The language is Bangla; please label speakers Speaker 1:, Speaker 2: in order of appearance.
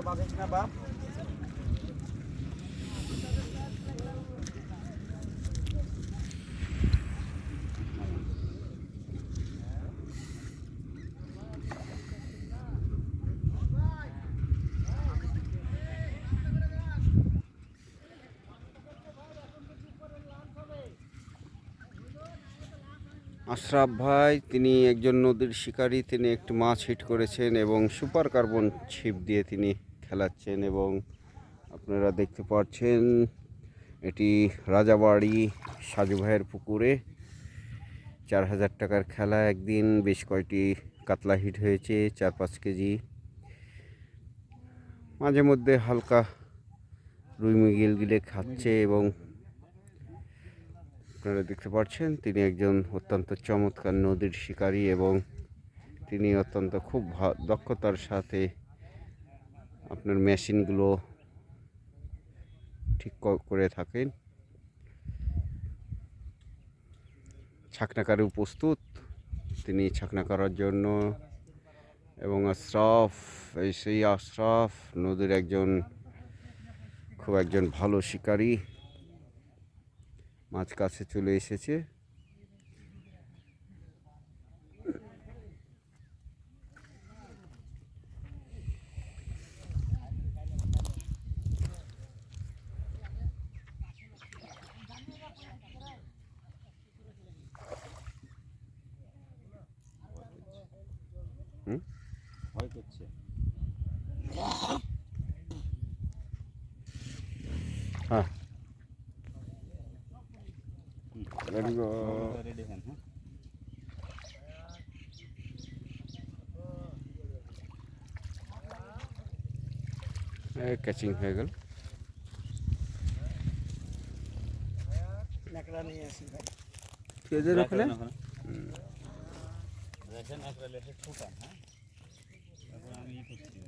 Speaker 1: আর বাপ।
Speaker 2: আশরাফ ভাই, তিনি একজন নদীর শিকারী, তিনি একটি মাছ হিট করেছেন এবং সুপার কার্বন ছিপ দিয়ে তিনি খেলাচ্ছেন এবং আপনারা দেখতে পাচ্ছেন এটি রাজাবাড়ি সাজু ভাইয়ের পুকুরে। চার হাজার টাকার খেলা, একদিন বেশ কয়টি কাতলা হিট হয়েছে, চার পাঁচ কেজি। মাঝে মধ্যে হালকা রুই মিগিল গিলে খাচ্ছে এবং আপনারা দেখতে পাচ্ছেন, তিনি একজন অত্যন্ত চমৎকার নদীর শিকারী এবং তিনি অত্যন্ত খুব দক্ষতার সাথে আপনার মেশিনগুলো ঠিক করে থাকেন। ছাকনাকারী প্রস্তুত। তিনি ছাকনা করার জন্য এবং আশরাফ, এই সেই আশরাফ নদীর একজন, খুব একজন ভালো শিকারী। মাছ কাছে চলে এসেছে।
Speaker 1: ভয় করছে।
Speaker 2: হ্যাঁ। Ready go.
Speaker 1: রেডি হ্যাঁ। হ্যাঁ
Speaker 2: ক্যাচিং হয়ে গেল।
Speaker 1: ন্যাকড়া নিয়ে আসি ভাই।
Speaker 2: পেঁয়াজের ওখানে
Speaker 1: দেখেন আপনার লেখে ঠোকান হ্যাঁ? তারপর আমি ই করছি